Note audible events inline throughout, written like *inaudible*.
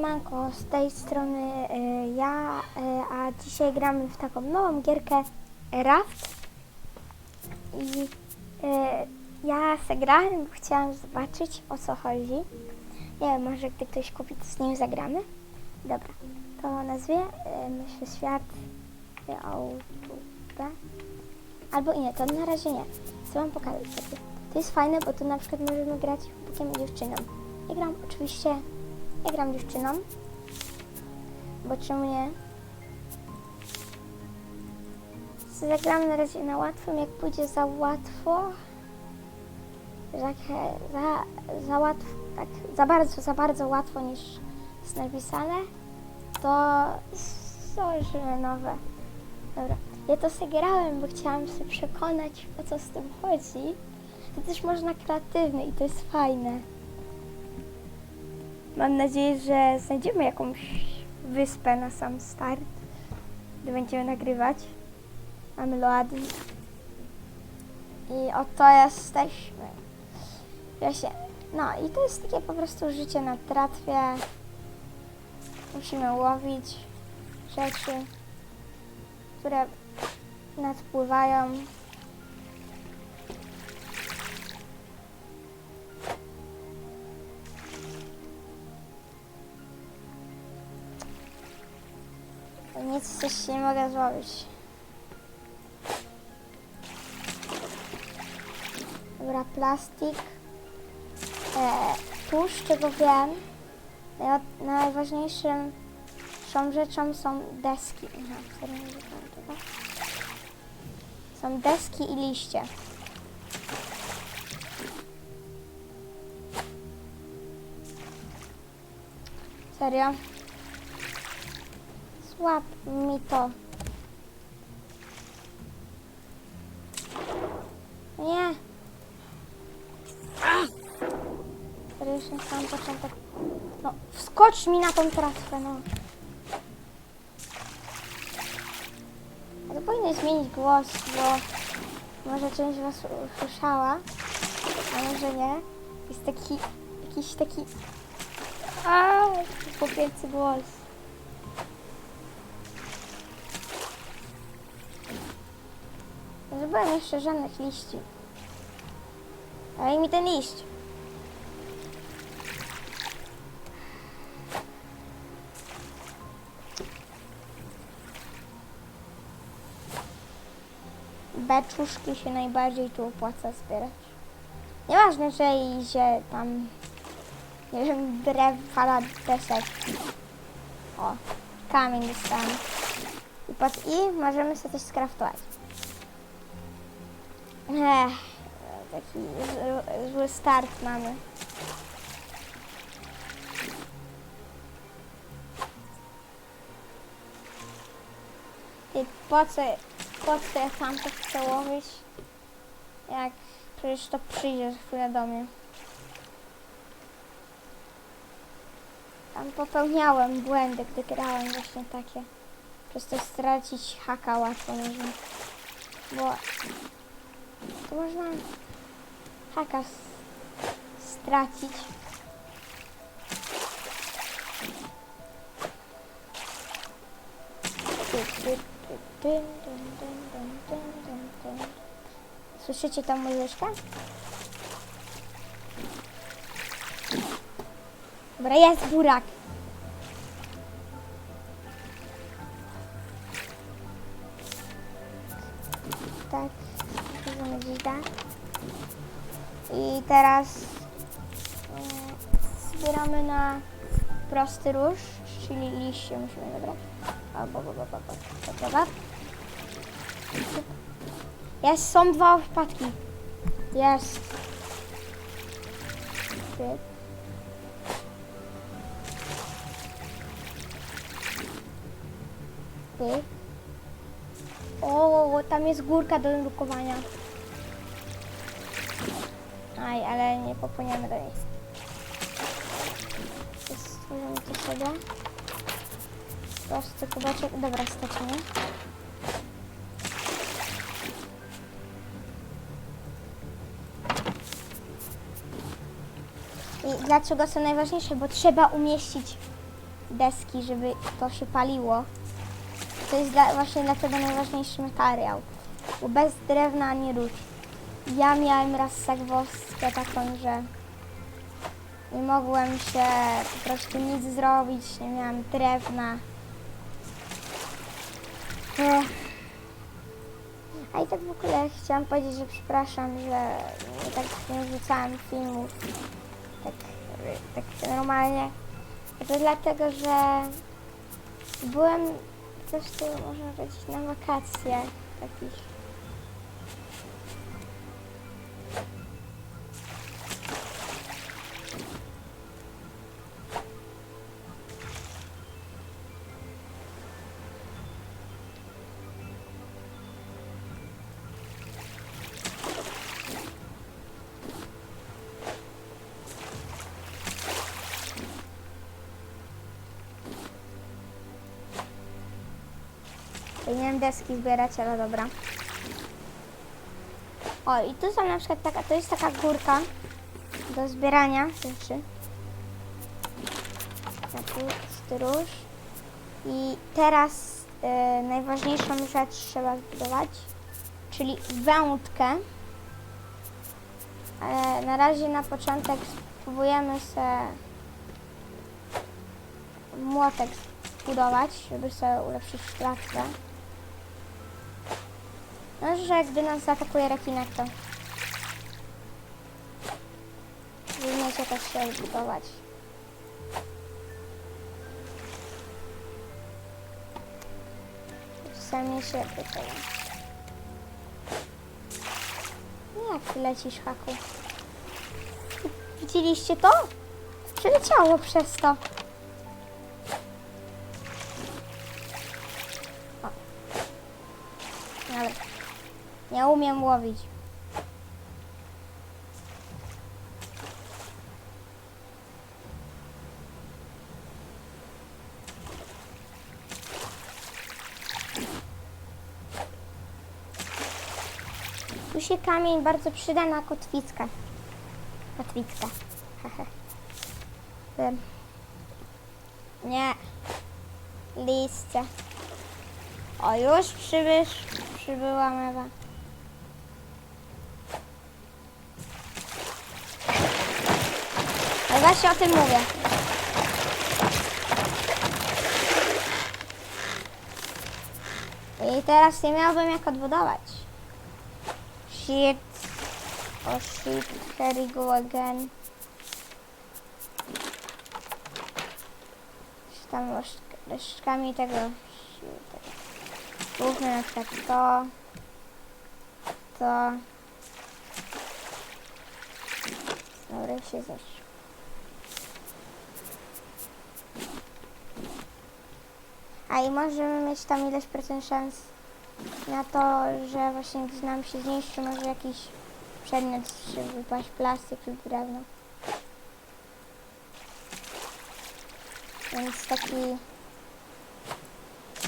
Siemanko, z tej strony y, ja, y, a dzisiaj gramy w taką nową gierkę Raft. I y, ja zagrałem, bo chciałam zobaczyć o co chodzi. Nie wiem, może gdy ktoś kupi, to z nim zagramy. Dobra, to nazwie y, myślę świat YouTube. Albo nie, to na razie nie. Chcę wam pokazać sobie. To jest fajne, bo tu na przykład możemy grać chłopakiem i dziewczyną. Ja gram oczywiście, ja gram dziewczyną, bo czemu nie? Zagram na razie na łatwym, jak pójdzie za łatwo, e, za, za łatwo, tak, za bardzo, za bardzo łatwo niż jest napisane, to założymy nowe. Dobra, ja to sobie grałem, bo chciałam się przekonać, o co z tym chodzi. To też można kreatywny i to jest fajne. Mam nadzieję, że znajdziemy jakąś wyspę na sam start, gdy będziemy nagrywać. Mamy loading. I oto jesteśmy. Właśnie. No i to jest takie po prostu życie na tratwie. Musimy łowić rzeczy, które nadpływają. Nic też nie mogę zrobić. Dobra, plastik. E, tu, z czego wiem, naj- najważniejszym rzeczą są deski. Są deski i liście. Serio? Złap mi to. Nie. Na sam początek. No, wskocz mi na tą trawkę, no. A to powinno zmienić głos, bo może część was usłyszała, a może nie. Jest taki, jakiś taki... A, chłopięcy głos. Zrobiłem jeszcze żadnych liści. Daj mi ten liść. Beczuszki się najbardziej tu opłaca zbierać. Nieważne, że idzie tam, nie wiem, brew, fala desek. O, kamień dostałem. I i możemy sobie coś skraftować. Ech, taki zły, start mamy. I po co, po co ja tam to chcę łowić? Jak przecież to przyjdzie chwilę do mnie. Tam popełniałem błędy, gdy grałem właśnie takie. Przez to stracić haka łatwo można. Bo to można haka stracić. Słyszycie tam muzyczkę? Dobra, jest burak. teraz e, zbieramy na prosty róż, czyli liście musimy zabrać. Albo. Jest, są dwa wpadki. Jest. O, tam jest górka do nurkowania. Aj, ale nie popłyniemy do niej. Stworzymy to sobie. Prosty kubeczek. Dobra, mnie. I dlaczego są najważniejsze? Bo trzeba umieścić deski, żeby to się paliło. To jest dla, właśnie dlatego najważniejszy materiał. Bo bez drewna nie rusz. Ja miałem raz sagwostkę taką, że nie mogłem się po prostu nic zrobić, nie miałem drewna. A i tak w ogóle chciałam powiedzieć, że przepraszam, że nie tak nie wrzucałam filmów tak, tak normalnie. To dlatego, że byłem też tu, można powiedzieć, na wakacjach takich. Powinienem deski zbierać, ale dobra. O, i tu są na przykład taka, to jest taka górka do zbierania rzeczy. Taki stróż. I teraz y, najważniejszą rzecz trzeba zbudować, czyli wędkę. Ale na razie na początek spróbujemy se młotek zbudować, żeby sobie ulepszyć klatkę. No, że gdy nas zaatakuje rekinek, to umiecie też się zbudować. Czasami się pytają. Jak ty lecisz, Haku? Widzieliście to? Przeleciało przez to. Nie umiem łowić. Tu się kamień bardzo przyda na kotwickę. Kotwickę. *laughs* Nie. Liście. O, już przybysz, przybyła mewa. Ale właśnie o tym mówię. I teraz nie miałbym jak odbudować. Shit. Oh shit, here go again. Tam resztk- resztkami tego... Główne na przykład to, to. Dobra, się zeszło. A i możemy mieć tam ileś procent szans na to, że właśnie gdy nam się zniszczy może jakiś przedmiot, czy wypaść plastik lub drewno. Więc taki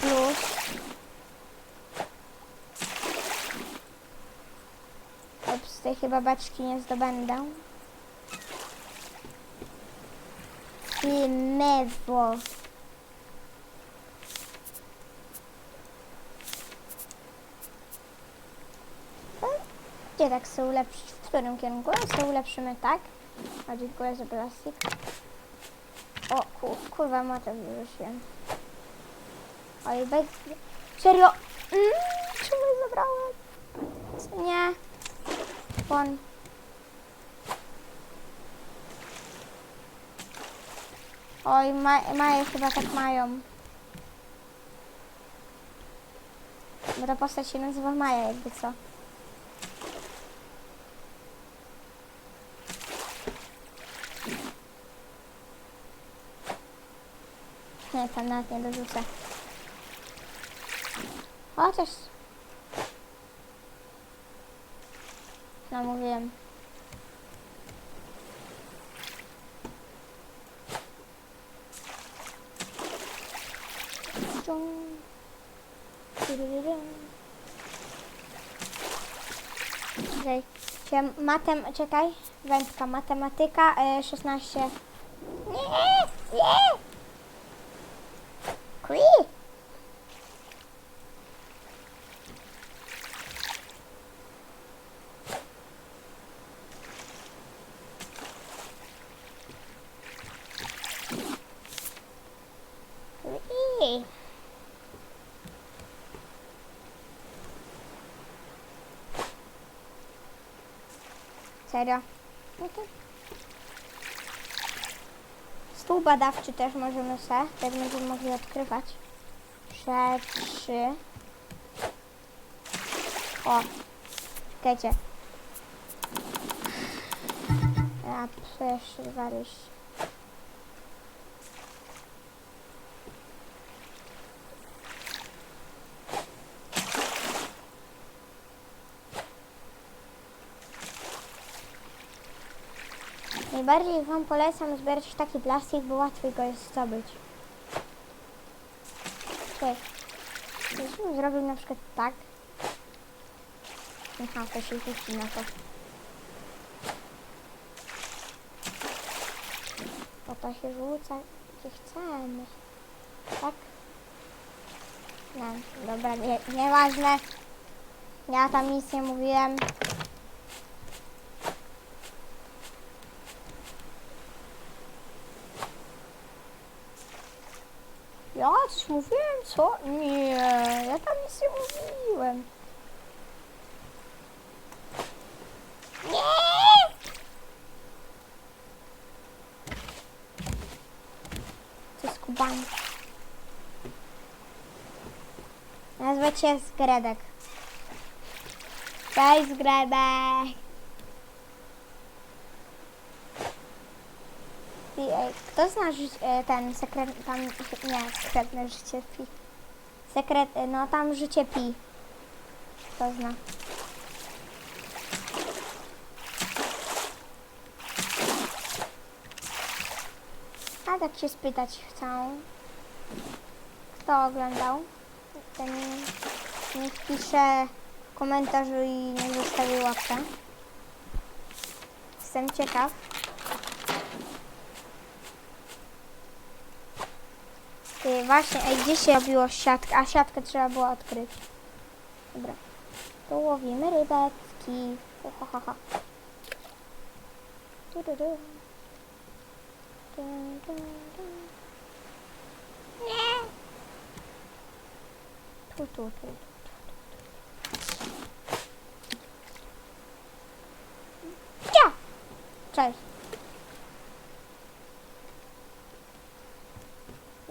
plus. Ups, tej chyba baczki nie zdobędę. I mewo. Gdzie tak sobie ulepszyć? W którym kierunku? Sobie ulepszymy tak. A dziękuję za plastik. O kur, kurwa, motor wyrzuciłem. Oj, bez... Serio? Mm, czemu zabrałem? Co nie? Won. Oj, ma, Maje chyba tak mają. Bo ta postać się nazywa Maja, jakby co. Nie, tam nawet nie dorzucę. Chociaż... No mówiłem. Czekaj, matem, czekaj, wędka, matematyka, e, 16. Nie, nie! Serio? Okay. Stół badawczy też możemy se, tak będziemy mogli odkrywać. Rzeczy. O, czekajcie. Ja przecież Najbardziej Wam polecam zbierać taki plastik, bo łatwiej go jest zdobyć. Cześć. Gdybyśmy zrobił na przykład tak. Aha, to się rzuci na to. Bo to się rzuca gdzie chcemy. Tak? No, dobra, nie, nieważne. Ja tam nic nie mówiłem. Ja coś mówiłem, co? Nie, ja tam nic nie mówiłem. Nie! To jest kubanie. Nazwę cię Zgredek. Cześć Zgredek. E, Kto zna e, ten sekret, tam, nie, sekretne życie. Sekret, no tam życie pi. Kto zna? A tak się spytać chcę. Kto oglądał? Ten niech pisze w komentarzu i niech zostawi łapkę. Jestem ciekaw. Ty, właśnie, ej, gdzie się robiło siatkę? A siatkę trzeba było odkryć. Dobra. To łowimy rybeczki. Ho, ho, ho, ho. Tu, tu, tu. Dun, dun, dun. Nie. Tu, tu, tu. Ja! Cześć.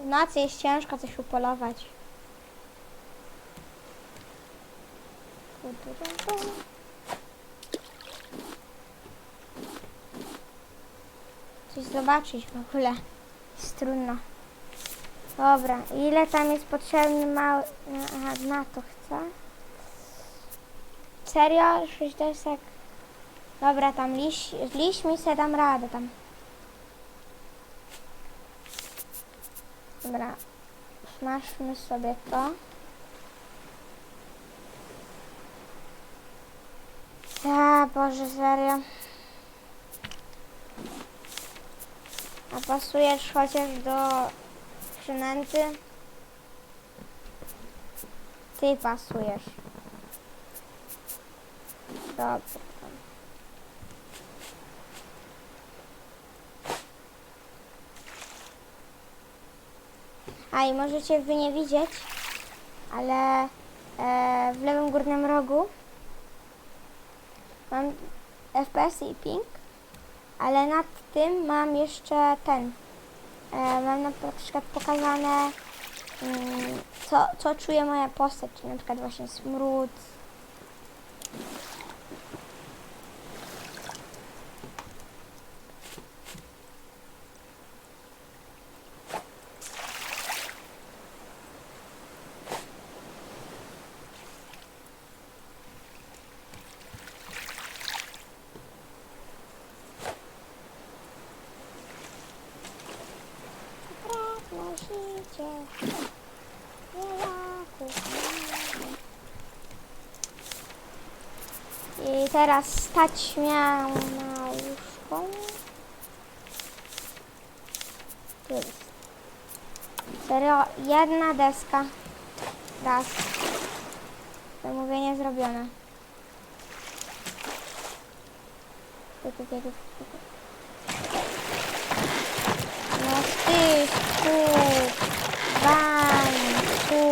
W nocy jest ciężko coś upolować. Coś zobaczyć w ogóle. Jest trudno. Dobra, ile tam jest potrzebny mały... Aha, na to chcę. Serio? 6 desek? Dobra, tam liść, z liśćmi se dam radę tam. Dobra, smaszmy sobie to. Ja, Boże, serio. A pasujesz chociaż do przynęty? Ty pasujesz. Dobrze. A i możecie wy nie widzieć, ale e, w lewym górnym rogu mam FPS i ping, ale nad tym mam jeszcze ten. E, mam na przykład pokazane, mm, co, co czuje moja postać, na przykład właśnie smród. Nosicie I teraz stać miał na łóżko. Tu jest. Serio, jedna deska. Raz. Zamówienie zrobione. Tu, tu, tu, tu, tu, tu. No ty, tu, bań, tu.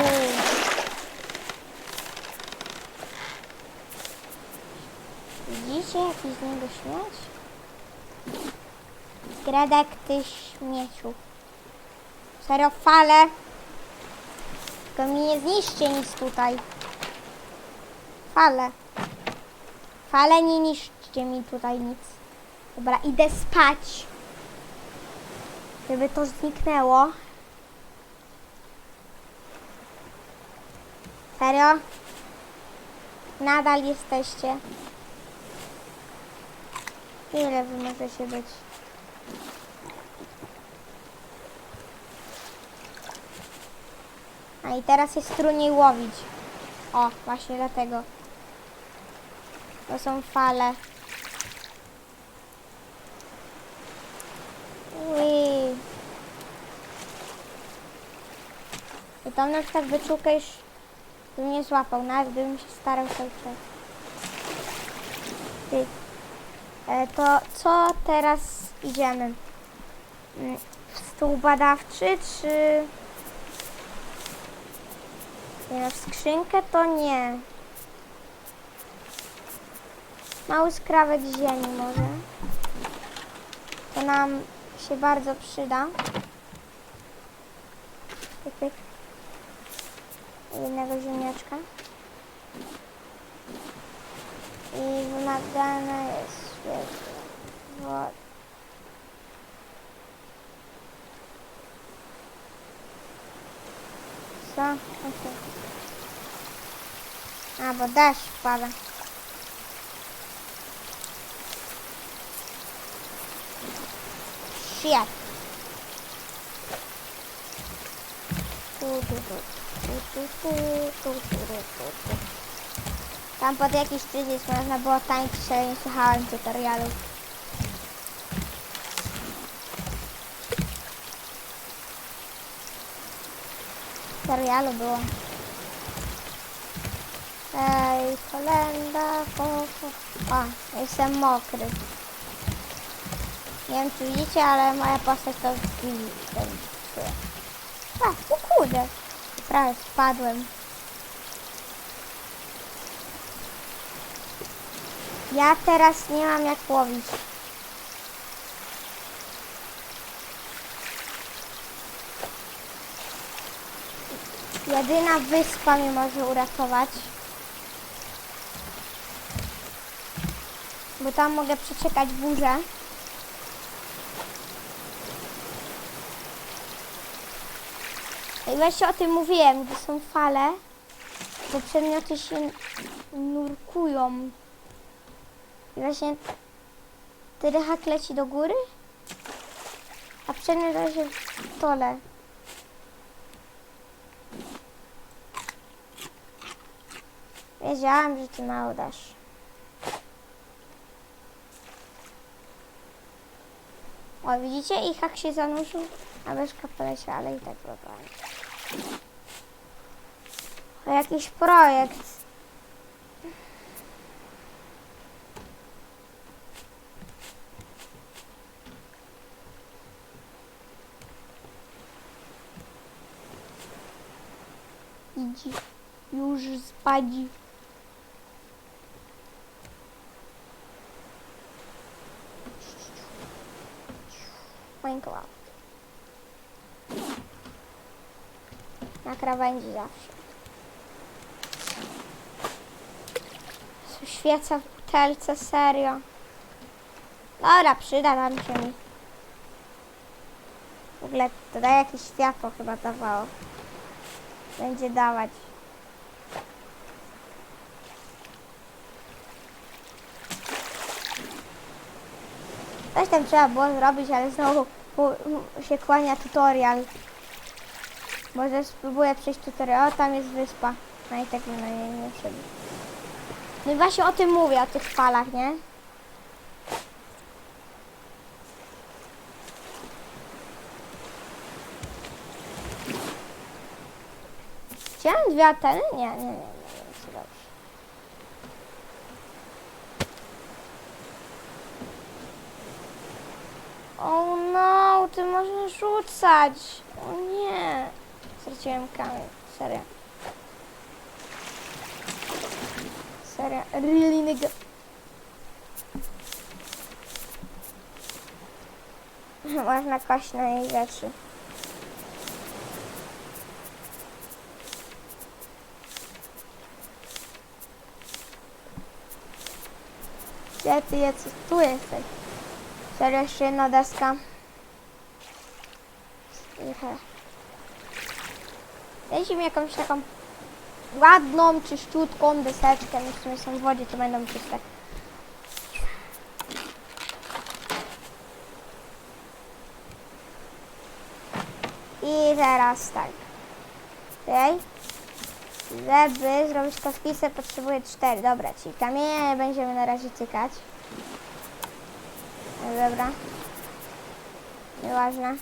Widzicie jakiś z niego śmieć? Gredek, ty śmieciu. Serio, fale. Tylko mi nie zniszczy nic tutaj. Fale. Fale nie niszczcie mi tutaj nic. Dobra, idę spać. Żeby to zniknęło. Serio? Nadal jesteście. Ile wy możecie być? A i teraz jest trudniej łowić. O, właśnie dlatego. To są fale. Ui. I tam na przykład wyczułkę już bym nie złapał, nawet gdybym się starał cały czas. Ty. E, to co teraz idziemy? Mm, W stół badawczy, czy... No, w skrzynkę to nie. Mały skrawek ziemi może. To nam się bardzo przyda. Pyk, pyk. Jednego ziemniaczka. I wymagane jest świeże woda. Co? Okej. A, bo deszcz pada. Shit. Tu, tu, tu. Tu, tu, tu, tu, tu, tu, tu, tu. Tam pod jakiś przycisk można było tańczyć, ale nie słuchałem tutorialu. Tutorialu było. Ej, kolenda, po. A, jestem mokry. Nie wiem, czy widzicie, ale moja postać to widzi. A, o kurde. Prawie spadłem. Ja teraz nie mam jak łowić. Jedyna wyspa mnie może uratować. Bo tam mogę przeczekać burzę. Właśnie o tym mówiłem, gdy są fale, bo przedmioty się nurkują. Właśnie tyrechak leci do góry, a przedmiot leży w dole. Wiedziałam, że ty mało dasz. O, widzicie? I hak się zanurzył, a myszka poleciała, ale i tak. O, jakiś projekt. Idzi. Już spadzi. Minecraft. Na krawędzi zawsze. Świeca w butelce, serio. Dobra, przyda nam się. W ogóle to daje jakieś światło chyba dawało. Będzie dawać. Coś tam trzeba było zrobić, ale znowu się kłania tutorial. Może spróbuję przejść tutorial. O, tam jest wyspa. No i tak bym na nie wszedł. No i właśnie o tym mówię, o tych falach, nie? Chciałem dwie anteny? Nie, nie, nie, nie, nie, dobrze. O no, ty możesz rzucać. O nie. Straciłem kamień. Serio. Serio. Really nigga. Można kość na jej rzeczy. Ty jesteś? Tu jesteś. Serio, jeszcze jedna deska. Dajcie mi jakąś taką ładną, czyściutką deseczkę. No w sumie są w wodzie, to będą czyste. I teraz tak. Okej. Żeby zrobić kotwicę potrzebuję cztery. Dobra, czyli kamienie będziemy na razie cykać. No dobra. Nieważne.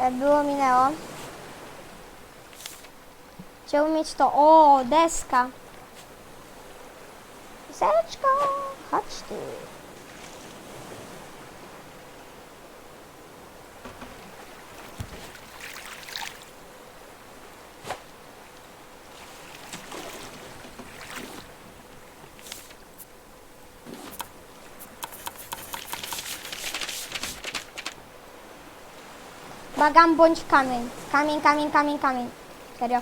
E, Było minęło. Chciałbym mieć to. O, deska. Deseczko, chodź tu. Bagam bądź kamień. Kamień, kamień, kamień, kamień. Serio.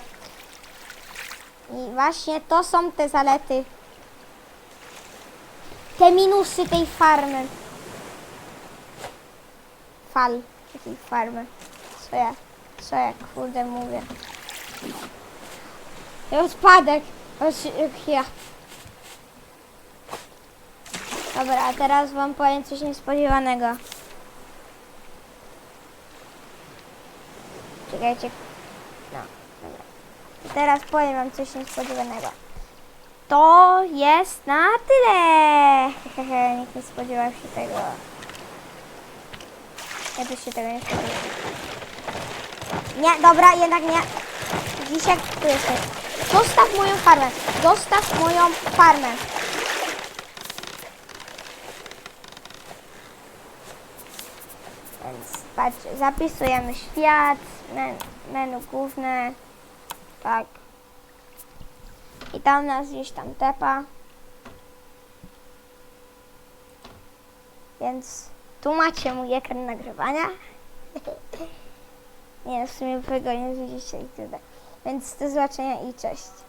I właśnie to są te zalety. Te minusy tej farmy. Fal takiej farmy. Co ja, co ja kurde mówię. Odpadek. Ja. Dobra, a teraz wam powiem coś niespodziewanego. Czekajcie. No, dobra. Teraz powiem wam coś niespodziewanego. To jest na tyle. Hehehe, *laughs* nikt nie spodziewał się tego. Ja też się tego nie spodziewałem. Nie, dobra, jednak nie. Dzisiaj tu jesteś. Zostaw moją farmę. Zostaw moją farmę. Więc patrz, zapisujemy świat, men, menu główne, tak. I tam nas gdzieś tam tepa. Więc tu macie mój ekran nagrywania. *laughs* nie, w sumie wy go nie widzicie i tyle. Więc do zobaczenia i cześć.